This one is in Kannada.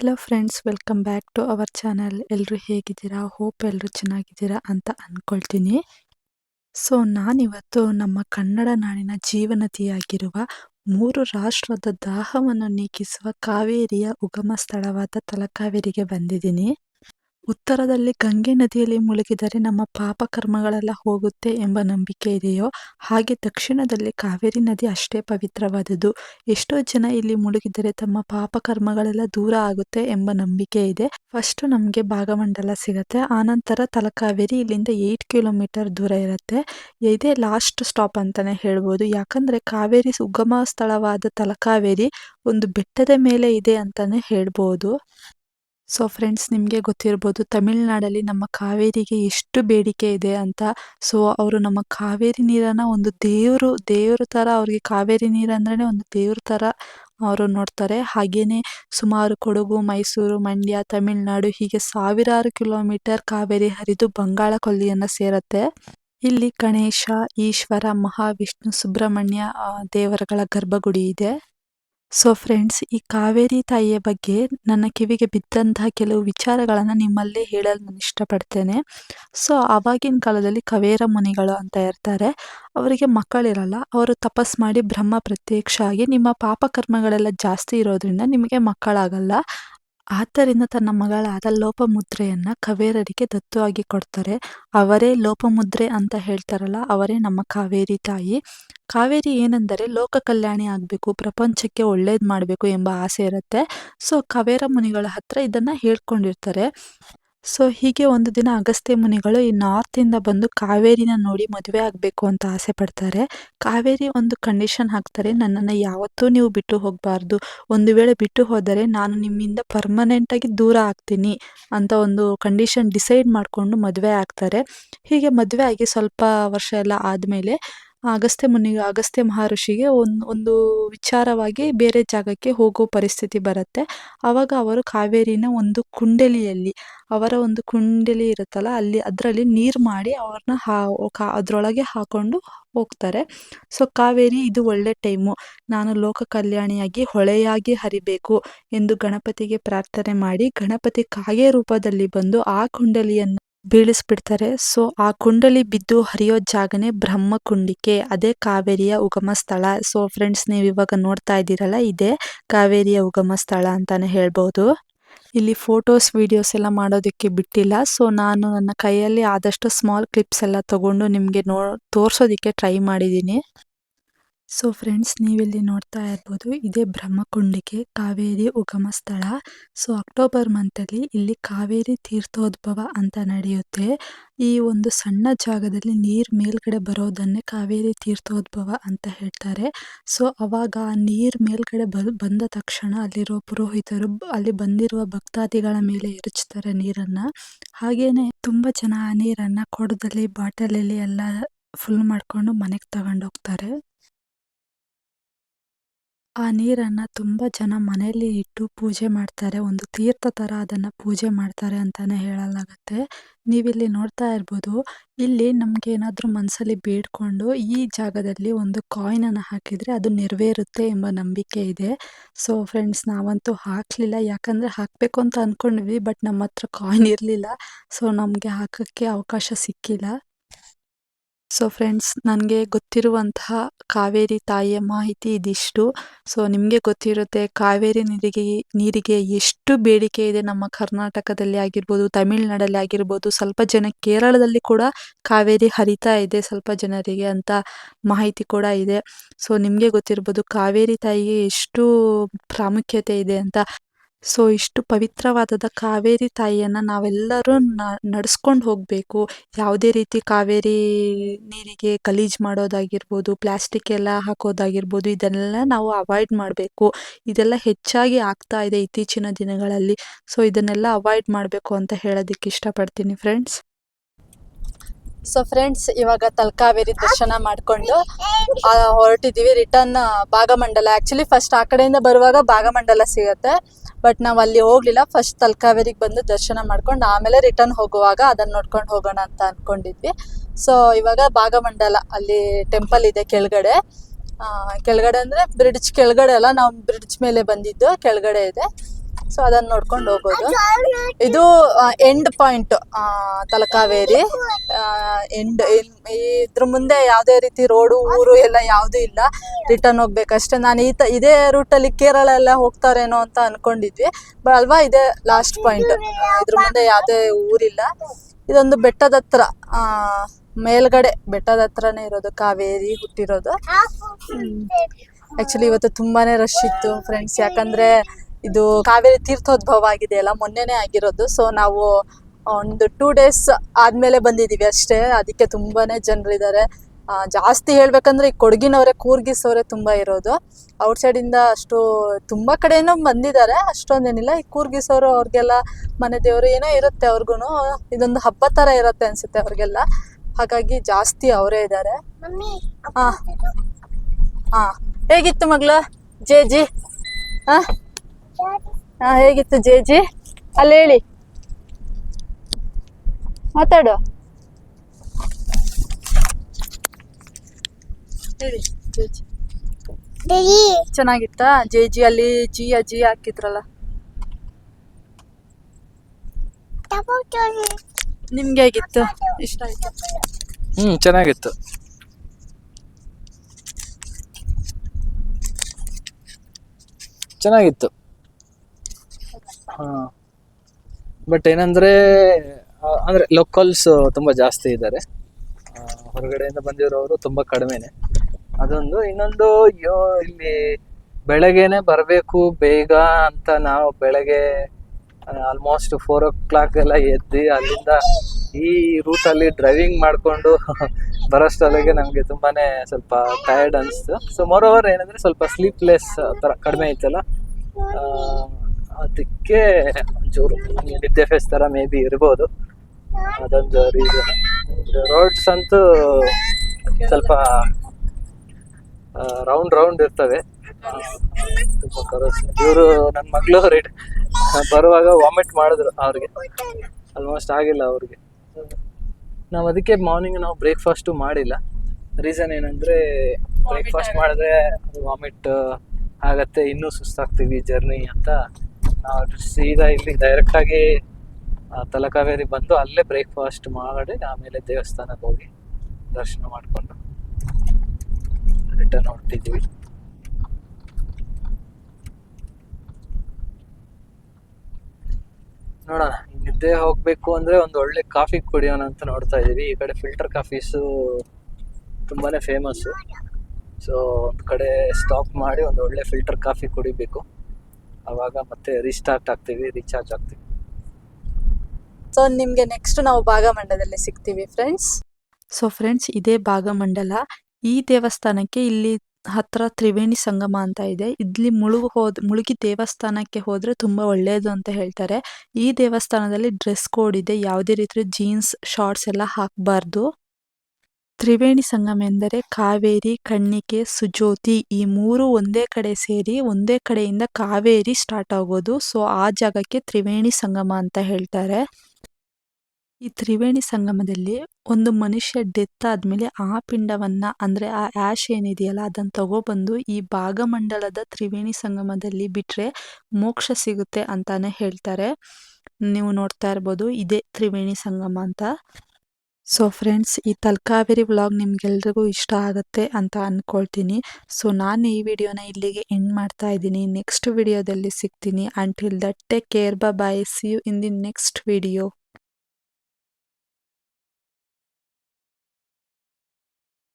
Hello friends welcome back to our channel ಎಲ್ಲರೂ ಹೇಗಿದ್ದೀರಾ? ಹೋಪ್ ಎಲ್ಲರೂ ಚೆನ್ನಾಗಿದ್ದೀರಾ ಅಂತ ಅಂದ್ಕೊಳ್ತೀನಿ ಸೊ ನಾನಿವತ್ತು ನಮ್ಮ ಕನ್ನಡ ನಾಡಿನ ಜೀವನತಿಯಾಗಿರುವ ಮೂರು ರಾಷ್ಟ್ರದ ದಾಹವನ್ನು ನೀಗಿಸುವ ಕಾವೇರಿಯ ಉಗಮ ಸ್ಥಳವಾದ ತಲಕಾವೇರಿಗೆ ಬಂದಿದ್ದೀನಿ. ಉತ್ತರದಲ್ಲಿ ಗಂಗೆ ನದಿಯಲ್ಲಿ ಮುಳುಗಿದರೆ ನಮ್ಮ ಪಾಪ ಕರ್ಮಗಳೆಲ್ಲ ಹೋಗುತ್ತೆ ಎಂಬ ನಂಬಿಕೆ ಇದೆಯೋ? ಹಾಗೆ ದಕ್ಷಿಣದಲ್ಲಿ ಕಾವೇರಿ ನದಿ ಅಷ್ಟೇ ಪವಿತ್ರವಾದದ್ದು. ಎಷ್ಟೋ ಜನ ಇಲ್ಲಿ ಮುಳುಗಿದರೆ ತಮ್ಮ ಪಾಪ ಕರ್ಮಗಳೆಲ್ಲ ದೂರ ಆಗುತ್ತೆ ಎಂಬ ನಂಬಿಕೆ ಇದೆ. ಫಸ್ಟ್ ನಮಗೆ ಭಾಗಮಂಡಲ ಸಿಗುತ್ತೆ. ಆನಂತರ ತಲಕಾವೇರಿ ಇಲ್ಲಿಂದ ಏಯ್ಟ್ ಕಿಲೋಮೀಟರ್ ದೂರ ಇರುತ್ತೆ. ಇದೇ ಲಾಸ್ಟ್ ಸ್ಟಾಪ್ ಅಂತಾನೆ ಹೇಳ್ಬೋದು. ಯಾಕಂದ್ರೆ ಕಾವೇರಿ ಸುಗಮ ಸ್ಥಳವಾದ ತಲಕಾವೇರಿ ಒಂದು ಬೆಟ್ಟದ ಮೇಲೆ ಇದೆ ಅಂತಾನೆ ಹೇಳ್ಬೋದು. ಸೊ ಫ್ರೆಂಡ್ಸ್ ನಿಮಗೆ ಗೊತ್ತಿರ್ಬೋದು ತಮಿಳ್ನಾಡಲ್ಲಿ ನಮ್ಮ ಕಾವೇರಿಗೆ ಎಷ್ಟು ಬೇಡಿಕೆ ಇದೆ ಅಂತ. ಸೊ ಅವರು ನಮ್ಮ ಕಾವೇರಿ ನೀರನ್ನು ಒಂದು ದೇವರು, ದೇವ್ರ ಥರ ಅವ್ರಿಗೆ ಕಾವೇರಿ ನೀರು ಒಂದು ದೇವ್ರ ಥರ ಅವರು ನೋಡ್ತಾರೆ. ಹಾಗೆಯೇ ಸುಮಾರು ಕೊಡಗು, ಮೈಸೂರು, ಮಂಡ್ಯ, ತಮಿಳ್ನಾಡು ಹೀಗೆ ಸಾವಿರಾರು ಕಿಲೋಮೀಟರ್ ಕಾವೇರಿ ಹರಿದು ಬಂಗಾಳ ಕೊಲ್ಲಿಯನ್ನು ಸೇರುತ್ತೆ. ಇಲ್ಲಿ ಗಣೇಶ, ಈಶ್ವರ, ಮಹಾವಿಷ್ಣು, ಸುಬ್ರಹ್ಮಣ್ಯ ದೇವರುಗಳ ಗರ್ಭಗುಡಿ ಇದೆ. ಸೊ ಫ್ರೆಂಡ್ಸ್ ಈ ಕಾವೇರಿ ತಾಯಿಯ ಬಗ್ಗೆ ನನ್ನ ಕಿವಿಗೆ ಬಿದ್ದಂತಹ ಕೆಲವು ವಿಚಾರಗಳನ್ನು ನಿಮ್ಮಲ್ಲಿ ಹೇಳಲು ನಾನು ಇಷ್ಟಪಡ್ತೇನೆ. ಸೊ ಆವಾಗಿನ ಕಾಲದಲ್ಲಿ ಕವೇರ ಮುನಿಗಳು ಅಂತ ಇರ್ತಾರೆ. ಅವರಿಗೆ ಮಕ್ಕಳಿರಲ್ಲ ಅವರು ತಪಸ್ ಮಾಡಿ ಬ್ರಹ್ಮ ಪ್ರತ್ಯಕ್ಷ ಆಗಿ ನಿಮ್ಮ ಪಾಪಕರ್ಮಗಳೆಲ್ಲ ಜಾಸ್ತಿ ಇರೋದ್ರಿಂದ ನಿಮಗೆ ಮಕ್ಕಳಾಗಲ್ಲ. ಆದ್ದರಿಂದ ತನ್ನ ಮಗಳಾದ ಲೋಪಮುದ್ರೆಯನ್ನ ಕವೇರರಿಗೆ ದತ್ತು ಆಗಿ ಕೊಡ್ತಾರೆ. ಅವರೇ ಲೋಪಮುದ್ರೆ ಅಂತ ಹೇಳ್ತಾರಲ್ಲ, ಅವರೇ ನಮ್ಮ ಕಾವೇರಿ ತಾಯಿ. ಕಾವೇರಿ ಏನೆಂದರೆ ಲೋಕ ಕಲ್ಯಾಣಿ ಆಗಬೇಕು, ಪ್ರಪಂಚಕ್ಕೆ ಒಳ್ಳೇದು ಮಾಡಬೇಕು ಎಂಬ ಆಸೆ ಇರುತ್ತೆ. ಸೊ, ಕವೇರ ಮುನಿಗಳ ಹತ್ರ ಇದನ್ನ ಹೇಳ್ಕೊಂಡಿರ್ತಾರೆ. ಸೊ ಹೀಗೆ ಒಂದು ದಿನ ಅಗಸ್ತ್ಯ ಮುನಿಗಳು ಈ ನಾರ್ತಿಂದ ಬಂದು ಕಾವೇರಿನ ನೋಡಿ ಮದುವೆ ಆಗಬೇಕು ಅಂತ ಆಸೆ ಪಡ್ತಾರೆ. ಕಾವೇರಿ ಒಂದು ಕಂಡೀಷನ್ ಹಾಕ್ತಾರೆ, ನನ್ನನ್ನು ಯಾವತ್ತೂ ನೀವು ಬಿಟ್ಟು ಹೋಗಬಾರ್ದು. ಒಂದು ವೇಳೆ ಬಿಟ್ಟು ಹೋದರೆ ನಾನು ನಿಮ್ಮಿಂದ ಪರ್ಮನೆಂಟ್ ಆಗಿ ದೂರ ಆಗ್ತೀನಿ ಅಂತ ಒಂದು ಕಂಡೀಷನ್ ಡಿಸೈಡ್ ಮಾಡಿಕೊಂಡು ಮದುವೆ ಆಗ್ತಾರೆ. ಹೀಗೆ ಮದುವೆ ಆಗಿ ಸ್ವಲ್ಪ ವರ್ಷ ಎಲ್ಲ ಆದಮೇಲೆ ಅಗಸ್ತ್ಯ ಮುನಿ ಅಗಸ್ತ್ಯ ಮಹರ್ಷಿಗೆ ಒಂದು ಒಂದು ವಿಚಾರವಾಗಿ ಬೇರೆ ಜಾಗಕ್ಕೆ ಹೋಗೋ ಪರಿಸ್ಥಿತಿ ಬರುತ್ತೆ. ಆವಾಗ ಅವರು ಕಾವೇರಿನ ಒಂದು ಕುಂಡಲಿಯಲ್ಲಿ, ಅವರ ಒಂದು ಕುಂಡಲಿ ಇರುತ್ತಲ್ಲ, ಅಲ್ಲಿ, ಅದರಲ್ಲಿ ನೀರು ಮಾಡಿ ಅವ್ರನ್ನ ಹಾ, ಕಾ- ಅದರೊಳಗೆ ಹಾಕೊಂಡು ಹೋಗ್ತಾರೆ. ಸೊ, ಕಾವೇರಿ ಇದು ಒಳ್ಳೆ ಟೈಮು ನಾನು ಲೋಕ ಕಲ್ಯಾಣಿಯಾಗಿ ಹೊಳೆಯಾಗಿ ಹರಿಬೇಕು ಎಂದು ಗಣಪತಿಗೆ ಪ್ರಾರ್ಥನೆ ಮಾಡಿ ಗಣಪತಿ ಕಾಗೆ ರೂಪದಲ್ಲಿ ಬಂದು ಆ ಕುಂಡಲಿಯನ್ನು ಬೀಳಿಸ್ಬಿಡ್ತಾರೆ. ಸೊ, ಆ ಕುಂಡಲಿ ಬಿದ್ದು ಹರಿಯೋ ಜಾಗನೇ ಬ್ರಹ್ಮಕುಂಡಿಕೆ ಅದೇ ಕಾವೇರಿಯ ಉಗಮ ಸ್ಥಳ. ಸೊ ಫ್ರೆಂಡ್ಸ್ ನೀವು ಇವಾಗ ನೋಡ್ತಾ ಇದ್ದೀರಲ್ಲ, ಇದೇ ಕಾವೇರಿಯ ಉಗಮ ಸ್ಥಳ ಅಂತಾನೆ ಹೇಳ್ಬೋದು. ಇಲ್ಲಿ ಫೋಟೋಸ್ ವಿಡಿಯೋಸ್ ಎಲ್ಲ ಮಾಡೋದಕ್ಕೆ ಬಿಟ್ಟಿಲ್ಲ. ಸೊ, ನಾನು ನನ್ನ ಕೈಯಲ್ಲಿ ಆದಷ್ಟು ಸ್ಮಾಲ್ ಕ್ಲಿಪ್ಸ್ ಎಲ್ಲ ತಗೊಂಡು ನಿಮಗೆ ನೋ, ತೋರಿಸೋದಕ್ಕೆ ಟ್ರೈ ಮಾಡಿದ್ದೀನಿ. ಸೊ ಫ್ರೆಂಡ್ಸ್ ನೀವಿಲ್ಲಿ ನೋಡ್ತಾ ಇರ್ಬೋದು, ಇದೇ ಬ್ರಹ್ಮಕುಂಡಿಕೆ, ಕಾವೇರಿ ಉಗಮ ಸ್ಥಳ. ಸೊ ಅಕ್ಟೋಬರ್ ಮಂತಲ್ಲಿ ಇಲ್ಲಿ ಕಾವೇರಿ ತೀರ್ಥೋದ್ಭವ ಅಂತ ನಡೆಯುತ್ತೆ. ಈ ಒಂದು ಸಣ್ಣ ಜಾಗದಲ್ಲಿ ನೀರು ಮೇಲ್ಗಡೆ ಬರೋದನ್ನೇ ಕಾವೇರಿ ತೀರ್ಥೋದ್ಭವ ಅಂತ ಹೇಳ್ತಾರೆ. ಸೊ ಅವಾಗ ಆ ನೀರು ಮೇಲ್ಗಡೆ ಬಂದ ತಕ್ಷಣ ಅಲ್ಲಿರೋ ಪುರೋಹಿತರು ಅಲ್ಲಿ ಬಂದಿರುವ ಭಕ್ತಾದಿಗಳ ಮೇಲೆ ಎರಚ್ತಾರೆ ನೀರನ್ನ. ಹಾಗೇನೆ ತುಂಬಾ ಜನ ಆ ನೀರನ್ನ ಕೊಡದಲ್ಲಿ, ಬಾಟಲಲ್ಲಿ ಎಲ್ಲ ಫುಲ್ ಮಾಡ್ಕೊಂಡು ಮನೆಗೆ ತಗೊಂಡೋಗ್ತಾರೆ. ಆ ನೀರನ್ನ ತುಂಬಾ ಜನ ಮನೆಯಲ್ಲಿ ಇಟ್ಟು ಪೂಜೆ ಮಾಡ್ತಾರೆ. ಒಂದು ತೀರ್ಥ ತರ ಅದನ್ನ ಪೂಜೆ ಮಾಡ್ತಾರೆ ಅಂತಾನೆ ಹೇಳಲಾಗುತ್ತೆ. ನೀವಿಲ್ಲಿ ನೋಡ್ತಾ ಇರ್ಬೋದು, ಇಲ್ಲಿ ನಮ್ಗೆ ಮನಸ್ಸಲ್ಲಿ ಮನ್ಸಲ್ಲಿ ಬೇಡ್ಕೊಂಡು ಈ ಜಾಗದಲ್ಲಿ ಒಂದು ಕಾಯಿನ್ ಹಾಕಿದರೆ ಅದು ನೆರವೇರುತ್ತೆ ಎಂಬ ನಂಬಿಕೆ ಇದೆ. ಸೊ ಫ್ರೆಂಡ್ಸ್ ನಾವಂತೂ ಹಾಕ್ಲಿಲ್ಲ. ಯಾಕಂದ್ರೆ ಹಾಕಬೇಕು ಅಂತ ಅನ್ಕೊಂಡ್ವಿ ಬಟ್ ನಮ್ಮ ಹತ್ರ ಕಾಯಿನ್ ಇರಲಿಲ್ಲ. ಸೊ ನಮಗೆ ಹಾಕಕ್ಕೆ ಅವಕಾಶ ಸಿಕ್ಕಿಲ್ಲ. ಸೊ ಫ್ರೆಂಡ್ಸ್ ನನಗೆ ಗೊತ್ತಿರುವಂತಹ ಕಾವೇರಿ ತಾಯಿಯ ಮಾಹಿತಿ ಇದಿಷ್ಟು. ಸೊ ನಿಮಗೆ ಗೊತ್ತಿರುತ್ತೆ ಕಾವೇರಿ ನೀರಿಗೆ ನೀರಿಗೆ ಎಷ್ಟು ಬೇಡಿಕೆ ಇದೆ ನಮ್ಮ ಕರ್ನಾಟಕದಲ್ಲಿ ಆಗಿರ್ಬೋದು, ತಮಿಳ್ನಾಡಲ್ಲಿ ಆಗಿರ್ಬೋದು, ಸ್ವಲ್ಪ ಜನ ಕೇರಳದಲ್ಲಿ ಕೂಡ ಕಾವೇರಿ ಹರಿತಾ ಇದೆ ಸ್ವಲ್ಪ ಜನರಿಗೆ ಅಂತ ಮಾಹಿತಿ ಕೂಡ ಇದೆ. ಸೊ ನಿಮಗೆ ಗೊತ್ತಿರ್ಬೋದು ಕಾವೇರಿ ತಾಯಿಗೆ ಎಷ್ಟು ಪ್ರಾಮುಖ್ಯತೆ ಇದೆ ಅಂತ. ಸೊ ಇಷ್ಟು ಪವಿತ್ರವಾದದ ಕಾವೇರಿ ತಾಯಿಯನ್ನ ನಾವೆಲ್ಲರೂ ನಡ್ಸ್ಕೊಂಡು ಹೋಗ್ಬೇಕು. ಯಾವುದೇ ರೀತಿ ಕಾವೇರಿ ನೀರಿಗೆ ಗಲೀಜ್ ಮಾಡೋದಾಗಿರ್ಬೋದು ಪ್ಲಾಸ್ಟಿಕ್ ಎಲ್ಲ ಹಾಕೋದಾಗಿರ್ಬೋದು ಇದೆಲ್ಲ ನಾವು ಅವಾಯ್ಡ್ ಮಾಡಬೇಕು. ಇದೆಲ್ಲ ಹೆಚ್ಚಾಗಿ ಆಗ್ತಾ ಇದೆ ಇತ್ತೀಚಿನ ದಿನಗಳಲ್ಲಿ. ಸೊ ಇದನ್ನೆಲ್ಲ ಅವಾಯ್ಡ್ ಮಾಡಬೇಕು ಅಂತ ಹೇಳೋದಕ್ಕೆ ಇಷ್ಟಪಡ್ತೀನಿ ಫ್ರೆಂಡ್ಸ್. ಸೊ ಫ್ರೆಂಡ್ಸ್ ಇವಾಗ ತಲಕಾವೇರಿ ದರ್ಶನ ಮಾಡ್ಕೊಂಡು ಆ, ಹೊರಟಿದೀವಿ ರಿಟರ್ನ್ ಭಾಗಮಂಡಲ. ಆ್ಯಕ್ಚುಲಿ ಫಸ್ಟ್ ಆ ಕಡೆಯಿಂದ ಬರುವಾಗ ಭಾಗಮಂಡಲ ಸಿಗತ್ತೆ. ಬಟ್ ನಾವು ಅಲ್ಲಿ ಹೋಗ್ಲಿಲ್ಲ. ಫಸ್ಟ್ ತಲಕಾವೇರಿಗೆ ಬಂದು ದರ್ಶನ ಮಾಡ್ಕೊಂಡು ಆಮೇಲೆ ರಿಟರ್ನ್ ಹೋಗುವಾಗ ಅದನ್ನ ನೋಡ್ಕೊಂಡು ಹೋಗೋಣ ಅಂತ ಅನ್ಕೊಂಡಿದ್ವಿ. ಸೊ ಇವಾಗ ಭಾಗಮಂಡಲ ಅಲ್ಲಿ ಟೆಂಪಲ್ ಇದೆ ಕೆಳಗಡೆ. ಕೆಳಗಡೆ ಅಂದ್ರೆ ಬ್ರಿಡ್ಜ್ ಕೆಳಗಡೆ ಅಲ್ಲ, ನಾವು ಬ್ರಿಡ್ಜ್ ಮೇಲೆ ಬಂದಿದ್ದು ಕೆಳಗಡೆ ಇದೆ. ಸೊ ಅದನ್ನ ನೋಡ್ಕೊಂಡು ಹೋಗ್ಬೋದು. ಇದು ಎಂಡ್ ಪಾಯಿಂಟ್ ತಲಕಾವೇರಿ. ಎಂಡ್ ಇದ್ರ ಮುಂದೆ ಯಾವುದೇ ರೀತಿ ರೋಡು ಊರು ಎಲ್ಲ ಯಾವುದೂ ಇಲ್ಲ. ರಿಟರ್ನ್ ಹೋಗ್ಬೇಕಷ್ಟೇ. ನಾನು ಈ ತ ಇದೇ ರೂಟಲ್ಲಿ ಕೇರಳ ಎಲ್ಲ ಹೋಗ್ತಾರೇನೋ ಅಂತ ಅನ್ಕೊಂಡಿದ್ವಿ. ಬಟ್ ಅಲ್ವಾ ಇದೇ ಲಾಸ್ಟ್ ಪಾಯಿಂಟ್ ಇದ್ರ ಮುಂದೆ ಯಾವುದೇ ಊರಿಲ್ಲ. ಇದೊಂದು ಬೆಟ್ಟದ ಹತ್ರ ಮೇಲ್ಗಡೆ ಬೆಟ್ಟದ ಹತ್ರನೇ ಇರೋದು ಕಾವೇರಿ ಹುಟ್ಟಿರೋದು. ಆಕ್ಚುಲಿ ಇವತ್ತು ತುಂಬಾನೇ ರಶ್ ಇತ್ತು ಫ್ರೆಂಡ್ಸ್ ಯಾಕಂದ್ರೆ ಇದು ಕಾವೇರಿ ತೀರ್ಥೋದ್ಭವ ಆಗಿದೆಯಲ್ಲ ಮೊನ್ನೆನೇ ಆಗಿರೋದು. ಸೊ ನಾವು ಒಂದು ಟೂ ಡೇಸ್ ಆದ್ಮೇಲೆ ಬಂದಿದೀವಿ ಅಷ್ಟೇ. ಅದಕ್ಕೆ ತುಂಬಾನೇ ಜನರಿದ್ದಾರೆ ಜಾಸ್ತಿ ಹೇಳ್ಬೇಕಂದ್ರೆ ಈ ಕೊಡಗಿನವರೇ ಕೂರ್ಗಿಸೋರೆ ತುಂಬಾ ಇರೋದು. ಔಟ್ ಸೈಡ್ ಇಂದ ಅಷ್ಟು ತುಂಬಾ ಕಡೆನೂ ಬಂದಿದ್ದಾರೆ. ಅಷ್ಟೊಂದೇನಿಲ್ಲ. ಈ ಕೂರ್ಗಿಸೋರು ಅವ್ರಿಗೆಲ್ಲ ಮನೆ ದೇವರು ಏನೋ ಇರುತ್ತೆ ಅವ್ರಿಗೂ ಇದೊಂದು ಹಬ್ಬ ತರ ಇರುತ್ತೆ ಅನ್ಸುತ್ತೆ ಅವ್ರಿಗೆಲ್ಲ. ಹಾಗಾಗಿ ಜಾಸ್ತಿ ಅವರೇ ಇದ್ದಾರೆ ಹಾ ಹಾ ಹೇಗಿತ್ತು ಮಗ್ಳು? ಜೆ ಜಿ ಹಾ ಹಾ ಹೇಗಿತ್ತು ಜೇಜಿ? ಅಲ್ಲಿ ಹೇಳಿ. ಮಾತಾಡು. ಹೇಳಿ ಚೆನ್ನಾಗಿತ್ತ ಜಿ ಚೆನ್ನಾಗಿತ್ತಾ? ಜೆ ಜಿ ಅಲ್ಲಿ ಜಿ ಅಜ್ಜಿ ಹಾಕಿದ್ರಲ್ಲ ನಿಮ್ಗೆ ಹೇಗಿತ್ತು? ಇಷ್ಟ ಆಯ್ತು? ಹ್ಮ್ ಚೆನ್ನಾಗಿತ್ತು. ಚೆನ್ನಾಗಿತ್ತು. ಬಟ್ ಏನಂದ್ರೆ ಅಂದ್ರೆ ಲೋಕಲ್ಸ್ ತುಂಬಾ ಜಾಸ್ತಿ ಇದ್ದಾರೆ. ಹೊರಗಡೆಯಿಂದ ಬಂದಿರೋರು ತುಂಬಾ ಕಡಿಮೆನೆ. ಅದೊಂದು. ಇನ್ನೊಂದು ಅಯ್ಯೋ ಇಲ್ಲಿ ಬೆಳಗ್ಗೆನೆ ಬರಬೇಕು ಬೇಗ ಅಂತ ನಾವು ಬೆಳಗ್ಗೆ ಆಲ್ಮೋಸ್ಟ್ ಫೋರ್ ಓ ಕ್ಲಾಕ್ ಎಲ್ಲ ಎದ್ದು ಅಲ್ಲಿಂದ ಈ ರೂಟಲ್ಲಿ ಡ್ರೈವಿಂಗ್ ಮಾಡಿಕೊಂಡು ಬರೋಷ್ಟೊಳಗೆ ನಮಗೆ ತುಂಬಾನೇ ಸ್ವಲ್ಪ ಟಯರ್ಡ್ ಅನಿಸ್ತು. ಸೊ ಮೋರ್ ಓವರ್ ಏನಂದ್ರೆ ಸ್ವಲ್ಪ ಸ್ಲೀಪ್ಲೆಸ್ ಥರ ಕಡಿಮೆ ಆ, ಅದಕ್ಕೆ ಒಂಚೂರು ವಿದ್ಯಾಭ್ಯಾಸ ನಿದ್ದೆ ಫೇಸ್ ಥರ ಮೇ ಬಿ ಇರ್ಬೋದು. ಅದೊಂದು ರೀಸನ್ ರೋಡ್ಸ್ ಅಂತೂ ಸ್ವಲ್ಪ ರೌಂಡ್ ರೌಂಡ್ ಇರ್ತವೆ. ಇವರು ನನ್ನ ಮಗಳು ರೇಟ್ ಬರುವಾಗ ವಾಮಿಟ್ ಮಾಡಿದ್ರು ಅವ್ರಿಗೆ. ಆಲ್ಮೋಸ್ಟ್ ಆಗಿಲ್ಲ ಅವ್ರಿಗೆ. ನಾವು ಅದಕ್ಕೆ ಮಾರ್ನಿಂಗ್ ನಾವು ಬ್ರೇಕ್ಫಾಸ್ಟು ಮಾಡಿಲ್ಲ. ರೀಸನ್ ಏನಂದ್ರೆ ಬ್ರೇಕ್ಫಾಸ್ಟ್ ಮಾಡಿದ್ರೆ ವಾಮಿಟ್ ಆಗತ್ತೆ. ಇನ್ನೂ ಸುಸ್ತಾಗ್ತೀವಿ ಜರ್ನಿ ಅಂತ ನಾವು ಸೀದಾ ಇಲ್ಲಿ ಡೈರೆಕ್ಟಾಗಿ ತಲಕಾವೇರಿ ಬಂದು ಅಲ್ಲೇ ಬ್ರೇಕ್ಫಾಸ್ಟ್ ಮಾಡಿ, ಆಮೇಲೆ ದೇವಸ್ಥಾನಕ್ಕೆ ಹೋಗಿ ದರ್ಶನ ಮಾಡಿಕೊಂಡು ರಿಟರ್ನ್ ಹೊರಟಿದ್ದೀವಿ ನೋಡೋಣ, ನಿದ್ದೆ ಹೋಗ್ಬೇಕು ಅಂದ್ರೆ ಒಂದು ಒಳ್ಳೆ ಕಾಫಿ ಕುಡಿಯೋಣ ಅಂತ ನೋಡ್ತಾ ಇದೀವಿ ಈ ಕಡೆ ಫಿಲ್ಟರ್ ಕಾಫೀಸು ತುಂಬಾನೇ ಫೇಮಸ್ ಸೊ ಒಂದು ಕಡೆ ಸ್ಟಾಪ್ ಮಾಡಿ ಒಂದು ಒಳ್ಳೆ ಫಿಲ್ಟರ್ ಕಾಫಿ ಕುಡಿಬೇಕು. ಅವಾಗ ಮತ್ತೆ ರಿಸ್ಟಾರ್ಟ್ ಆಗ್ತೀವಿ ರೀಚಾರ್ಜ್ ಆಗ್ತೀವಿ. ಸೊ ನಿಮ್ಗೆ ನೆಕ್ಸ್ಟ್ ನಾವು ಭಾಗಮಂಡಲದಲ್ಲಿ ಸಿಗ್ತೀವಿ ಫ್ರೆಂಡ್ಸ್ ಸೊ ಫ್ರೆಂಡ್ಸ್ ಇದೇ ಭಾಗಮಂಡಲ. ಈ ದೇವಸ್ಥಾನಕ್ಕೆ ಇಲ್ಲಿ ಹತ್ರ ತ್ರಿವೇಣಿ ಸಂಗಮ ಅಂತ ಇದೆ. ಇಲ್ಲಿ ಮುಳುಗು ಹೋದ್ ಮುಳುಗಿ ದೇವಸ್ಥಾನಕ್ಕೆ ಹೋದ್ರೆ ತುಂಬಾ ಒಳ್ಳೆಯದು ಅಂತ ಹೇಳ್ತಾರೆ. ಈ ದೇವಸ್ಥಾನದಲ್ಲಿ ಡ್ರೆಸ್ ಕೋಡ್ ಇದೆ. ಯಾವುದೇ ರೀತಿ ಜೀನ್ಸ್ ಶಾರ್ಟ್ಸ್ ಎಲ್ಲ ಹಾಕಬಾರ್ದು. ತ್ರಿವೇಣಿ ಸಂಗಮ ಎಂದರೆ ಕಾವೇರಿ ಕಣ್ಣಿಕೆ ಸುಜೋತಿ ಈ ಮೂರು ಒಂದೇ ಕಡೆ ಸೇರಿ ಒಂದೇ ಕಡೆಯಿಂದ ಕಾವೇರಿ ಸ್ಟಾರ್ಟ್ ಆಗೋದು. ಸೊ ಆ ಜಾಗಕ್ಕೆ ತ್ರಿವೇಣಿ ಸಂಗಮ ಅಂತ ಹೇಳ್ತಾರೆ. ಈ ತ್ರಿವೇಣಿ ಸಂಗಮದಲ್ಲಿ ಒಂದು ಮನುಷ್ಯ ಡೆತ್ ಆದ್ಮೇಲೆ ಆ ಪಿಂಡವನ್ನ ಅಂದ್ರೆ ಆ ಆಶ್ ಏನಿದೆಯಲ್ಲ ಅದನ್ನು ತಗೊಬಂದು ಈ ಭಾಗಮಂಡಲದ ತ್ರಿವೇಣಿ ಸಂಗಮದಲ್ಲಿ ಬಿಟ್ಟರೆ ಮೋಕ್ಷ ಸಿಗುತ್ತೆ ಅಂತಾನೆ ಹೇಳ್ತಾರೆ. ನೀವು ನೋಡ್ತಾ ಇರ್ಬೋದು, ಇದೇ ತ್ರಿವೇಣಿ ಸಂಗಮ ಅಂತ. ಸೊ ಫ್ರೆಂಡ್ಸ್ ಈ ತಲಕಾವೇರಿ ವ್ಲಾಗ್ ನಿಮ್ಗೆಲ್ರಿಗೂ ಇಷ್ಟ ಆಗುತ್ತೆ ಅಂತ ಅಂದ್ಕೊಳ್ತೀನಿ ಸೊ ನಾನು ಈ ವಿಡಿಯೋನ ಇಲ್ಲಿಗೆ ಎಂಡ್ ಮಾಡ್ತಾ ಇದ್ದೀನಿ. ನೆಕ್ಸ್ಟ್ ವಿಡಿಯೋದಲ್ಲಿ ಸಿಗ್ತೀನಿ. Until that take care bye see you in the next video